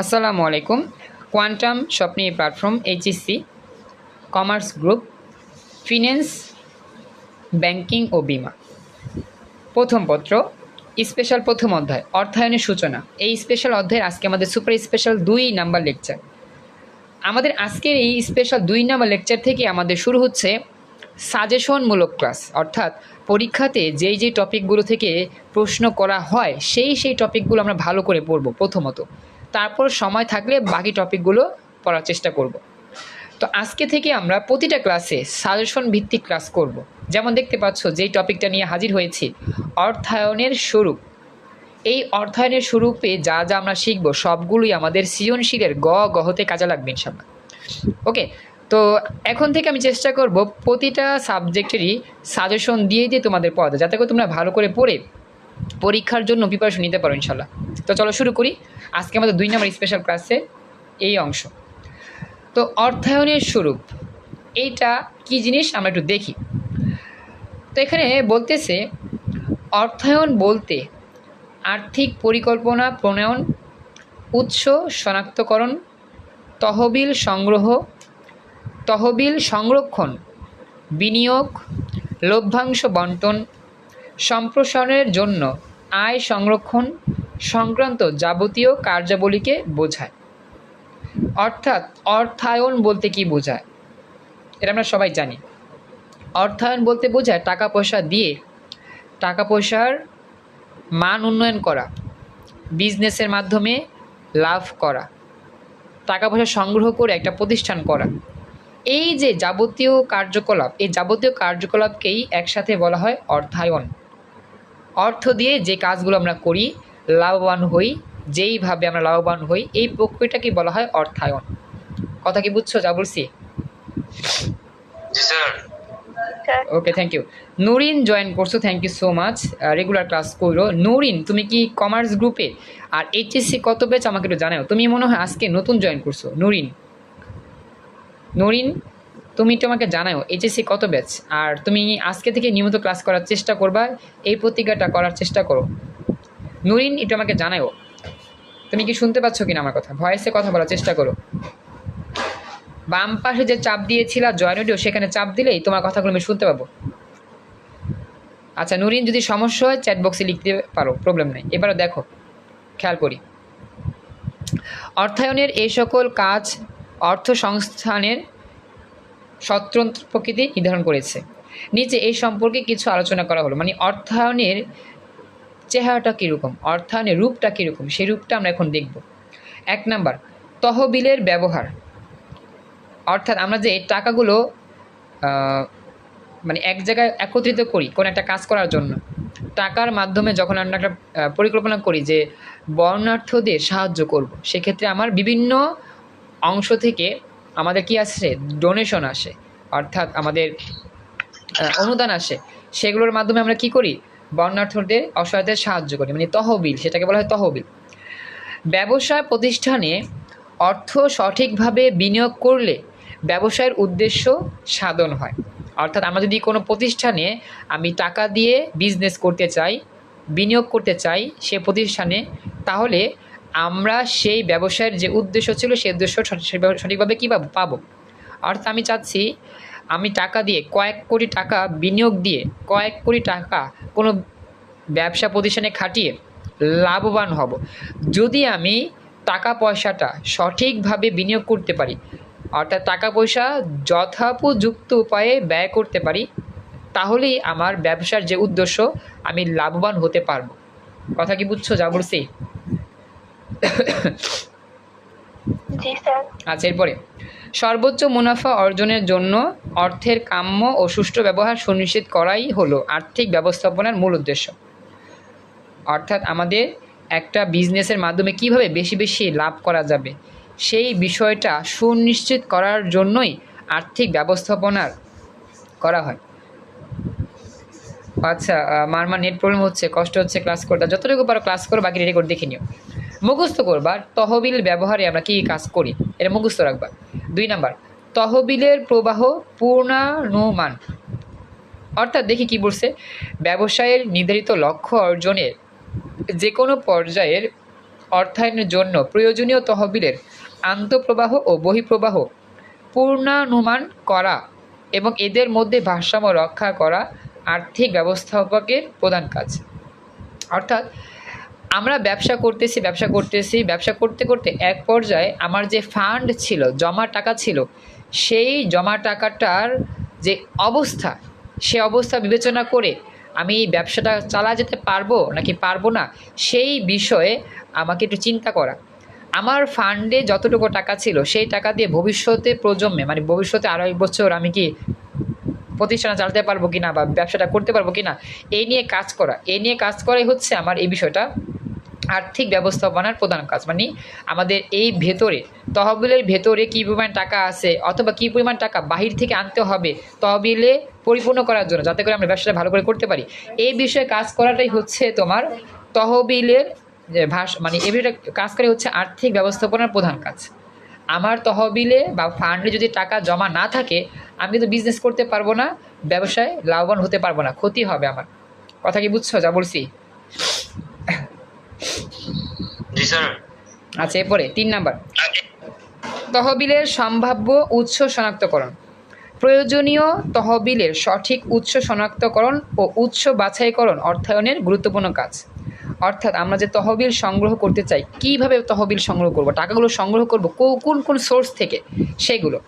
আসসালামু আলাইকুম। Quantum স্বপ্নী platform HSC commerce group finance banking ও বিমা। প্রথম পত্র স্পেশাল প্রথম অধ্যায়, অর্থায়নের সূচনা। এই স্পেশাল অধ্যায়ের আজকে আমাদের সুপার স্পেশাল দুই নাম্বার লেকচার আমাদের আজকের এই স্পেশাল দুই নাম্বার লেকচার থেকে আমাদের শুরু হচ্ছে সাজেশনমূলক ক্লাস অর্থাৎ পরীক্ষাতে যেই যেই টপিকগুলো থেকে প্রশ্ন করা হয়, সেই সেই টপিকগুলো আমরা ভালো করে পড়ব প্রথমত। তারপর সময় থাকলে বাকি টপিকগুলো পড়ার চেষ্টা করব। তো আজকে থেকে আমরা প্রতিটা ক্লাসে সাজেশন ভিত্তিক ক্লাস করব। যেমন দেখতে পাচ্ছ, যেই টপিকটা নিয়ে হাজির হয়েছি, অর্থায়নের স্বরূপ। এই অর্থায়নের স্বরূপে যা যা আমরা শিখব, সবগুলোই আমাদের সৃজনশীলের গ গহতে কাজে লাগবে ইনশাল্লাহ ওকে, তো এখন থেকে আমি চেষ্টা করব প্রতিটা সাবজেক্টেরই সাজেশন দিয়ে দিয়ে তোমাদের পড়াতে, যাতে করে তোমরা ভালো করে পড়ে পরীক্ষার জন্য প্রিপারেশন নিতে পারো ইনশাল্লাহ তো চলো শুরু করি। আজকে আমাদের দুই নম্বর স্পেশাল ক্লাসে এই অংশ। তো অর্থায়নের স্বরূপ, এইটা কি জিনিস? আমরা একটু দেখি। তো এখানে বলতেছে, অর্থায়ন বলতে আর্থিক পরিকল্পনা, প্রণয়ন, উৎস শনাক্তকরণ, তহবিল সংগ্রহ, তহবিল সংরক্ষণ, বিনিয়োগ, লভ্যাংশ বন্টন সম্প্রসারণের জন্য আয় সংরক্ষণ সংক্রান্ত যাবতীয় কার্যাবলীকে বোঝায়। অর্থাৎ অর্থায়ন বলতে কি বোঝায়? এটা আমরা সবাই জানি। অর্থায়ন বলতে বোঝায় টাকা পয়সা দিয়ে টাকা পয়সার মান উন্নয়ন করা, বিজনেসের মাধ্যমে লাভ করা, টাকা পয়সা সংগ্রহ করে একটা প্রতিষ্ঠান করা। এই যে যাবতীয় কার্যকলাপ, এই যাবতীয় কার্যকলাপকেই একসাথে বলা হয় অর্থায়ন। অর্থ দিয়ে যে কাজগুলো আমরা করি লাভবান হই যেইভাবে আমরা লাভবান হই এই প্রক্রিয়াটাকে বলা হয় অর্থায়ন। কথা কি বুঝছ যা বলছি okay thank you Nurin join করছ thank you so much regular class করো। নুরিন তুমি কি কমার্স গ্রুপে আর এইচএসসি কত ব্যাচ আমাকে একটু জানাও। তুমি মনে হয় আজকে নতুন জয়েন করছ। নুরিন। নুরিন? তুমি একটু আমাকে জানাও এইচএসসি কত ব্যাচ আর তুমি আজকে থেকে নিয়মিত ক্লাস করার চেষ্টা করবা, এই প্রতিজ্ঞাটা করার চেষ্টা করো। নুরিন একটু আমাকে জানাও তুমি কি শুনতে পাচ্ছ কিনা আমার কথা? ভয়েসে কথা বলার চেষ্টা করো। বাম পাশে যে চাপ দিয়েছিলা জয়েন অডিও সেখানে চাপ দিলেই তোমার কথাগুলো আমি শুনতে পাবো। আচ্ছা নুরিন, যদি সমস্যা হয় চ্যাট বক্সে লিখতে পারো প্রবলেম নেই। এবারও দেখো, খেয়াল করি। অর্থায়নের এই সকল কাজ অর্থ সংস্থানের স্বতন্ত্র প্রকৃতি নির্ধারণ করেছে। নিচে এই সম্পর্কে কিছু আলোচনা করা হলো। মানে অর্থায়নের চেহারাটা কীরকম? অর্থায়নের রূপটা কীরকম? সেই রূপটা আমরা এখন দেখব। এক নাম্বার, তহবিলের ব্যবহার। অর্থাৎ আমরা যে টাকাগুলো মানে এক জায়গায় একত্রিত করি কোনো একটা কাজ করার জন্য, টাকার মাধ্যমে যখন আমরা একটা পরিকল্পনা করি যে বর্ণার্থদের সাহায্য করব, সেক্ষেত্রে আমার বিভিন্ন অংশ থেকে আমাদের কি আসে? ডোনেশন আসে। অর্থাৎ আমাদের অনুদান আসে। সেগুলোর মাধ্যমে আমরা কি করি? বর্ণার্থদের অসহায়দের সাহায্য করি। মানে তহবিল, সেটাকে বলা হয় তহবিল। ব্যবসায় প্রতিষ্ঠানে অর্থ সঠিকভাবে বিনিয়োগ করলে ব্যবসায়ের উদ্দেশ্য সাধন হয়। অর্থাৎ আমরা যদি কোনো প্রতিষ্ঠানে আমি টাকা দিয়ে বিজনেস করতে চাই, বিনিয়োগ করতে চাই সে প্রতিষ্ঠানে, তাহলে আমরা সেই ব্যবসায়ের যে উদ্দেশ্য ছিল, সেই উদ্দেশ্য সঠিকভাবে কী পাবো পাবো? অর্থাৎ আমি চাচ্ছি, আমি টাকা দিয়ে কয়েক কোটি টাকা বিনিয়োগ দিয়ে কয়েক কোটি টাকা কোনো ব্যবসা প্রতিষ্ঠানে খাটিয়ে লাভবান হব। যদি আমি টাকা পয়সাটা সঠিকভাবে বিনিয়োগ করতে পারি, অর্থাৎ টাকা পয়সা যথোপযুক্ত উপায়ে ব্যয় করতে পারি, তাহলেই আমার ব্যবসার যে উদ্দেশ্য, আমি লাভবান হতে পারব। কথা কি বুঝছ যা বলছি আচ্ছা এরপরে। সর্বোচ্চ মুনাফা অর্জনের জন্য অর্থের কাম্য ও সুষ্ঠু ব্যবহার সুনিশ্চিত করাই হলো আর্থিক ব্যবস্থাপনার মূল উদ্দেশ্য। অর্থাৎ আমাদের একটা বিজনেসের মাধ্যমে কীভাবে বেশি বেশি লাভ করা যাবে সেই বিষয়টা সুনিশ্চিত করার জন্যই আর্থিক ব্যবস্থাপনার করা হয়। আচ্ছা আহ, মার নেট প্রবলেম হচ্ছে কষ্ট হচ্ছে ক্লাস করতে। যতটুকু পারো ক্লাস করো বাকি রেকর্ড দেখে নিও। মুখস্থ করবার তহবিল ব্যবহারে আমরা কী কাজ করি? এটা মুখস্থ রাখবা। দুই নাম্বার, তহবিলের প্রবাহ পূর্ণানুমান। অর্থাৎ দেখি কি বলছে? ব্যবসায়ের নির্ধারিত লক্ষ্য অর্জনের যে কোনো পর্যায়ের অর্থায়নের জন্য প্রয়োজনীয় তহবিলের আন্তঃপ্রবাহ ও বহিঃপ্রবাহ পূর্ণানুমান করা এবং এদের মধ্যে ভারসাম্য রক্ষা করা আর্থিক ব্যবস্থাপকের প্রধান কাজ। অর্থাৎ আমরা ব্যবসা করতেছি ব্যবসা করতেছি, ব্যবসা করতে করতে এক পর্যায়ে আমার যে ফান্ড ছিল, জমা টাকা ছিল, সেই জমা টাকাটার যে অবস্থা, সে অবস্থা বিবেচনা করে আমি এই ব্যবসাটা চালা যেতে পারব নাকি পারব না, সেই বিষয়ে আমাকে একটু চিন্তা করা। আমার ফান্ডে যতটুকু টাকা ছিল, সেই টাকা দিয়ে ভবিষ্যতে প্রজন্মে মানে ভবিষ্যতে এক বছর আমি কি প্রতিষ্ঠান চালাতে পারব কিনা বা ব্যবসাটা করতে পারব কিনা, এই নিয়ে কাজ করা। এই নিয়ে কাজ করাই হচ্ছে আমার এই বিষয়টা। আর্থিক ব্যবস্থাপনার প্রধান কাজ। মানে আমাদের এই ভেতরে, তহবিলের ভেতরে কী পরিমাণ টাকা আছে অথবা কী পরিমাণ টাকা বাহির থেকে আনতে হবে তহবিলে পরিপূর্ণ করার জন্য, যাতে করে আমরা ব্যবসাটা ভালো করে করতে পারি। এই বিষয়ে কাজ করাটাই হচ্ছে তোমার তহবিলের ভাষ মানে এই বিষয়টা কাজ করে হচ্ছে আর্থিক ব্যবস্থাপনার প্রধান কাজ। আমার তহবিলে বা ফান্ডে যদি টাকা জমা না থাকে, আমি তো বিজনেস করতে পারব না, ব্যবসায় লাভবান হতে পারব না, ক্ষতি হবে আমার। কথা কি বুঝছ? যা বলছি জি স্যার। আচ্ছা এরপরে তিন নাম্বার। তহবিলের সম্ভাব্য উৎস শনাক্তকরণ। প্রয়োজনীয় তহবিলের সঠিক উৎস শনাক্তকরণ ও উৎস বাছাইকরণ অর্থায়নের গুরুত্বপূর্ণ কাজ। অর্থাৎ আমরা যে তহবিল সংগ্রহ করতে চাই কীভাবে তহবিল সংগ্রহ করব টাকাগুলো সংগ্রহ করব কোন কোন সোর্স থেকে সেগুলো।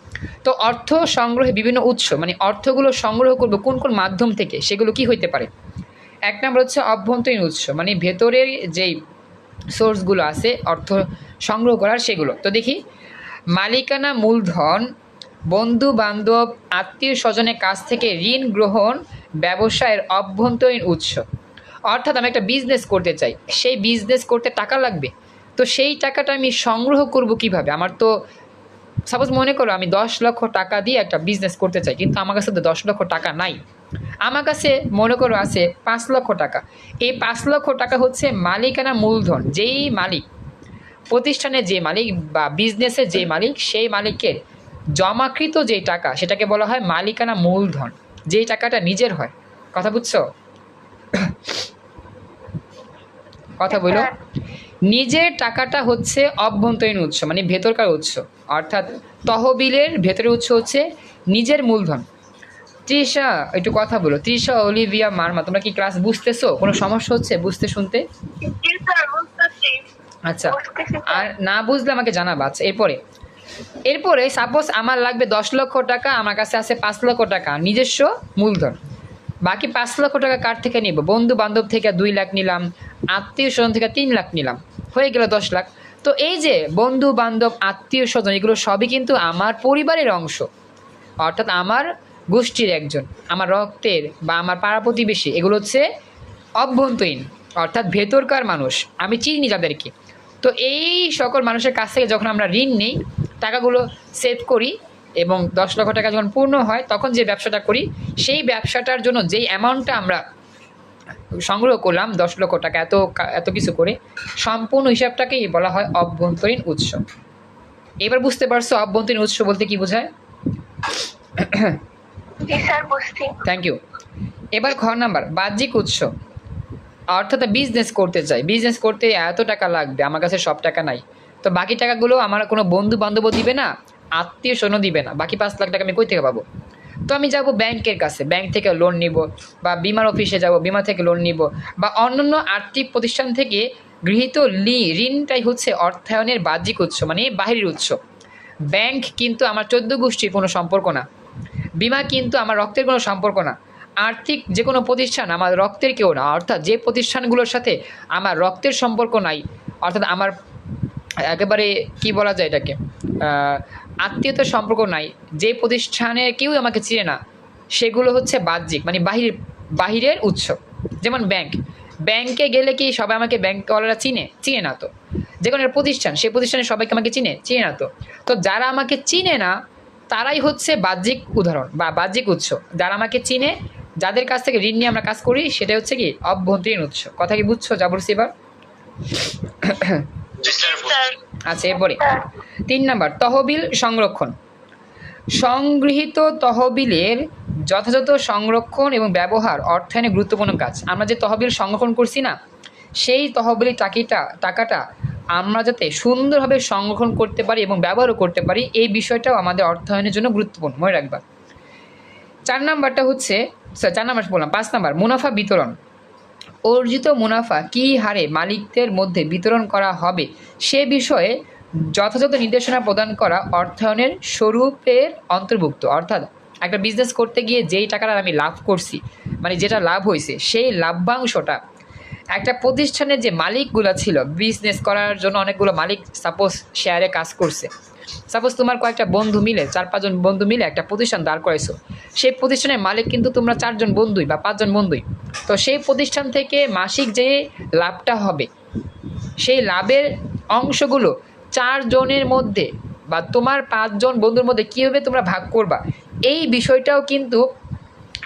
তো অর্থ সংগ্রহে বিভিন্ন উৎস মানে অর্থগুলো সংগ্রহ করব কোন কোন মাধ্যম থেকে সেগুলো কি হইতে পারে? এক নম্বর হচ্ছে অভ্যন্তরীণ উৎস মানে ভেতরের যেই সোর্সগুলো আছে, অর্থ সংগ্রহ করার সেগুলো। তো দেখি, মালিকানা মূলধন বন্ধু বান্ধব আত্মীয় স্বজনের কাছ থেকে ঋণ গ্রহণ, ব্যবসায়ের অভ্যন্তরীণ উৎস। অর্থাৎ আমি একটা বিজনেস করতে চাই। সেই বিজনেস করতে টাকা লাগবে। তো সেই টাকাটা আমি সংগ্রহ করব কীভাবে? আমার তো সাপোজ মনে করো আমি দশ লক্ষ টাকা দিয়ে একটা বিজনেস করতে চাই, কিন্তু আমার কাছে তো দশ লক্ষ টাকা নাই। আমার কাছে মনে করো আছে পাঁচ লক্ষ টাকা। এই পাঁচ লক্ষ টাকা হচ্ছে মালিকানা মূলধন যেই মালিক প্রতিষ্ঠানের যে মালিক বা বিজনেসের যে মালিক সেই মালিকের জমাকৃত যেই টাকা সেটাকে বলা হয় মালিকানা মূলধন যেই টাকাটা নিজের হয়। কথা বুঝছ? কথা বলো। নিজের টাকাটা হচ্ছে অভ্যন্তরীণ উৎস মানে ভেতরকার উৎস অর্থাৎ তহবিলের ভেতরের উৎস হচ্ছে নিজের মূলধন। তৃষা একটু কথা বলো। তৃষা অলিভিয়া মারমা তোমরা কি ক্লাস বুঝতেছো? কোনো সমস্যা হচ্ছে বুঝতে শুনতে? আচ্ছা আর না বুঝলে আমাকে জানাবা। আচ্ছা এরপরে। এরপরে সাপোজ আমার লাগবে দশ লক্ষ টাকা আমার কাছে আছে পাঁচ লক্ষ টাকা নিজস্ব মূলধন। বাকি পাঁচ লক্ষ টাকা কার থেকে নিব? বন্ধু বান্ধব থেকে দুই লাখ নিলাম আত্মীয় স্বজন থেকে তিন লাখ নিলাম। হয়ে গেল দশ লাখ। তো এই যে বন্ধু বান্ধব আত্মীয় স্বজন এগুলো সবই কিন্তু আমার পরিবারের অংশ। অর্থাৎ আমার গোষ্ঠীর একজন। আমার রক্তের বা আমার পাড়া প্রতিবেশী এগুলো হচ্ছে অভ্যন্তরীণ, অর্থাৎ ভেতরকার মানুষ। আমি চিনি যাদেরকে তো এই সকল মানুষের কাছ থেকে যখন আমরা ঋণ নিই, টাকাগুলো সেভ করি এবং দশ লক্ষ টাকা যখন পূর্ণ হয়, তখন যে ব্যবসাটা করি, সেই ব্যবসাটার জন্য যেই অ্যামাউন্টটা আমরা সংগ্রহ করলাম, দশ লক্ষ টাকা, এত এত কিছু করে, সম্পূর্ণ হিসাবটাকেই বলা হয় অভ্যন্তরীণ উৎস। এবার বুঝতে পারছ অভ্যন্তরীণ উৎস বলতে কি বোঝায়? থ্যাংক ইউ এবার খ নাম্বার, বাহ্যিক উৎস। অর্থাৎ বিজনেস করতে চাই। বিজনেস করতে এত টাকা লাগবে, আমার কাছে সব টাকা নাই। তো বাকি টাকাগুলো আমার কোনো বন্ধু বান্ধবও দিবে না, আত্মীয় স্বজনও দিবে না। বাকি পাঁচ লাখ টাকা আমি কই থেকে পাবো? তো আমি যাব ব্যাংকের কাছে। ব্যাংক থেকে লোন নিব, বা বিমার অফিসে যাব, বিমা থেকে লোন নিব, বা অন্যান্য আর্থিক প্রতিষ্ঠান থেকে গৃহীত লি, ঋণটাই হচ্ছে অর্থায়নের বাহ্যিক উৎস মানে বাহিরের উৎস। ব্যাংক কিন্তু আমার চোদ্দ গোষ্ঠীর কোনো সম্পর্ক না। বিমা কিন্তু আমার রক্তের কোনো সম্পর্ক না। আর্থিক যে কোনো প্রতিষ্ঠান আমার রক্তের কেউ না, অর্থাৎ যে প্রতিষ্ঠানগুলোর সাথে আমার রক্তের সম্পর্ক নাই, অর্থাৎ আমার একেবারে কি বলা যায় এটাকে আত্মীয়তার সম্পর্ক নাই, যে প্রতিষ্ঠানের কেউ আমাকে চিনে না, সেগুলো হচ্ছে বাহ্যিক মানে বাহির, বাহিরের উৎস। যেমন ব্যাংক, ব্যাংকে গেলে কি সবাই আমাকে ব্যাংকওয়ালারা চিনে? চিনে না তো। যে কোনো প্রতিষ্ঠান, সেই প্রতিষ্ঠানে সবাইকে আমাকে চিনে? চিনে না তো। তো যারা আমাকে চিনে না তারাই হচ্ছে বাহ্যিক উদাহরণ বা বাহ্যিক উৎস। যারা আমাকে চিনে যাদের কাছ থেকে ঋণ নিয়ে আমরা কাজ করি সেটা হচ্ছে কি? অভ্যন্তরীণ উৎস। কথা কি বুঝছ যা বলছি। এবার আচ্ছা এরপরে। তিন নাম্বার তহবিল সংরক্ষণ। সংগৃহীত তহবিলের যথাযথ সংরক্ষণ এবং ব্যবহার অর্থায়নে গুরুত্বপূর্ণ কাজ। আমরা যে তহবিল সংরক্ষণ করছি না সেই তহবিলের টাকিটা টাকাটা আমরা যাতে সুন্দরভাবে সংরক্ষণ করতে পারি এবং ব্যবহারও করতে পারি, এই বিষয়টাও আমাদের অর্থায়নের জন্য গুরুত্বপূর্ণ। মনে রাখবা। চার নাম্বারটা হচ্ছে চার নাম্বার বললাম, পাঁচ নাম্বার, মুনাফা বিতরণ। অর্জিত মুনাফা কী হারে মালিকদের মধ্যে বিতরণ করা হবে, সে বিষয়ে যথাযথ নির্দেশনা প্রদান করা অর্থায়নের স্বরূপের অন্তর্ভুক্ত। অর্থাৎ একটা বিজনেস করতে গিয়ে যেই টাকাটা আমি লাভ করছি মানে যেটা লাভ হয়েছে, সেই লাভ্যাংশটা একটা প্রতিষ্ঠানের যে মালিকগুলো ছিল বিজনেস করার জন্য অনেকগুলো মালিক সাপোজ শেয়ারে কাজ করছে। সাপোজ তোমার কয়েকটা বন্ধু মিলে, চার পাঁচজন বন্ধু মিলে একটা প্রতিষ্ঠান দাঁড় করাইছো। সেই প্রতিষ্ঠানের মালিক কিন্তু তোমরা চারজন বন্ধুই বা পাঁচজন বন্ধুই। তো সেই প্রতিষ্ঠান থেকে মাসিক যে লাভটা হবে, সেই লাভের অংশগুলো চারজনের মধ্যে বা তোমার পাঁচজন বন্ধুর মধ্যে কীভাবে তোমরা ভাগ করবা, এই বিষয়টাও কিন্তু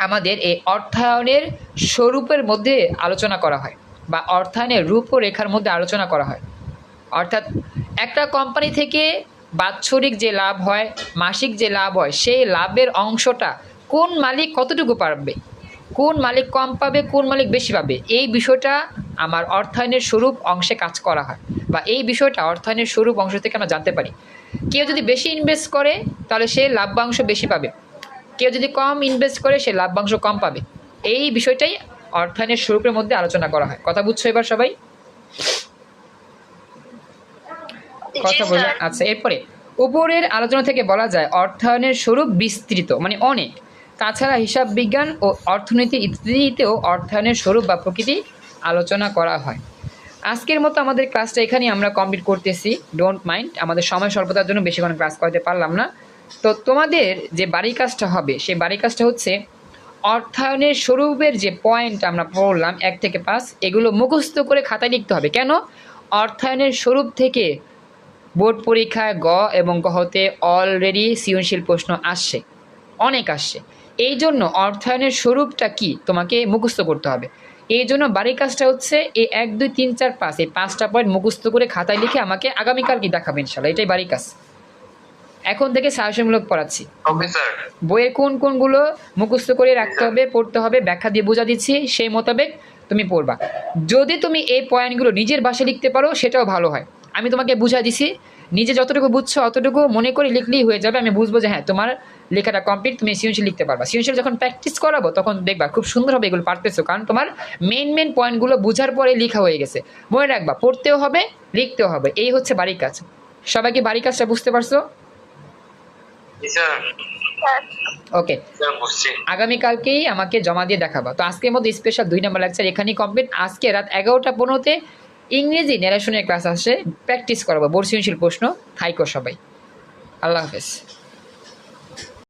আমাদের এই অর্থায়নের স্বরূপের মধ্যে আলোচনা করা হয়। বা অর্থায়নের রূপরেখার মধ্যে আলোচনা করা হয়। অর্থাৎ একটা কোম্পানি থেকে বাৎসরিক যে লাভ হয়, মাসিক যে লাভ হয়, সেই লাভের অংশটা কোন মালিক কতটুকু পারবে? কোন মালিক কম পাবে, কোন মালিক বেশি পাবে? এই বিষয়টা আমার অর্থায়নের স্বরূপ অংশে কাজ করা হয় বা এই বিষয়টা অর্থায়নের স্বরূপ অংশ থেকে আমরা জানতে পারি। কেউ যদি বেশি ইনভেস্ট করে, তাহলে সে লাভ্যাংশ বেশি পাবে। কেউ যদি কম ইনভেস্ট করে, সে লাভ্যাংশ কম পাবে। এই বিষয়টাই অর্থায়নের স্বরূপের মধ্যে আলোচনা করা হয়। কথা বুঝছ এবার সবাই? কথা বলে আচ্ছা এরপরে। উপরের আলোচনা থেকে বলা যায় অর্থায়নের স্বরূপ বিস্তৃত মানে অনেক। তাছাড়া হিসাব বিজ্ঞান ও অর্থনীতি ইত্যাদিতেও অর্থায়নের স্বরূপ বা প্রকৃতি আলোচনা করা হয়। আজকের মতো আমাদের ক্লাসটা এখানেই আমরা কমপ্লিট করতেছি। ডোন্ট মাইন্ড আমাদের সময় স্বল্পতার জন্য বেশিক্ষণ ক্লাস করতে পারলাম না। তো তোমাদের যে বাড়ি কাজটা হবে সেই বাড়ি কাজটা হচ্ছে অর্থায়নের স্বরূপের যে পয়েন্ট আমরা পড়লাম এক থেকে পাঁচ, এগুলো মুখস্থ করে খাতায় লিখতে হবে। কেন? অর্থায়নের স্বরূপ থেকে বোর্ড পরীক্ষায় গ এবং গহতে অলরেডি সৃজনশীল প্রশ্ন আসছে। অনেক আসছে। এই জন্য অর্থায়নের স্বরূপটা কি? তোমাকে মুখস্থ করতে হবে। এই জন্য বাড়ির কাজটা হচ্ছে এই এক, দুই, তিন, চার, পাঁচ, এই পাঁচটা পয়েন্ট মুখস্থ করে খাতায় লিখে আমাকে আগামীকাল কি দেখাবে ইনশাল্লাহ এটাই বাড়ির কাজ। এখন থেকে সাহসীমূলক পড়াচ্ছি। বইয়ের কোন কোনগুলো মুখস্থ করে রাখতে হবে পড়তে হবে ব্যাখ্যা দিয়ে বোঝা দিচ্ছি সেই মোতাবেক তুমি পড়বা। যদি তুমি এই পয়েন্টগুলো নিজের ভাষায় লিখতে পারো সেটাও ভালো হয়। আমি তোমাকে বুঝা দিছি নিজে যতটুকু বুঝছ অতটুকু মনে করে লিখলেই হয়ে যাবে। আমি বুঝব যে হ্যাঁ তোমার লেখাটা কমপ্লিট তুমি সৃজনশীল লিখতে পারবা। সৃজনশীল যখন প্র্যাকটিস করাবো তখন দেখবা খুব সুন্দর হবে এগুলো পারতেছো কারণ তোমার মেন মেন পয়েন্টগুলো বুঝার পরে লেখা হয়ে গেছে। মনে রাখবা পড়তেও হবে লিখতেও হবে। এই হচ্ছে বাড়ির কাজ। সবাই কি বাড়ির কাজটা বুঝতে পারছ? ওকে স্যার বুঝছি আগামীকালকেই আমাকে জমা দিয়ে দেখাবা। তো আজকের মধ্যে স্পেশাল দুই নম্বর লেকচার এখানেই কমপ্লিট আজকে রাত এগারোটা পনেরোতে ইংরেজি ন্যারেশনের ক্লাস আসে। প্র্যাকটিস করাবো। বর্ষীয়শীল প্রশ্ন থাইকো সবাই। আল্লাহ হাফেজ।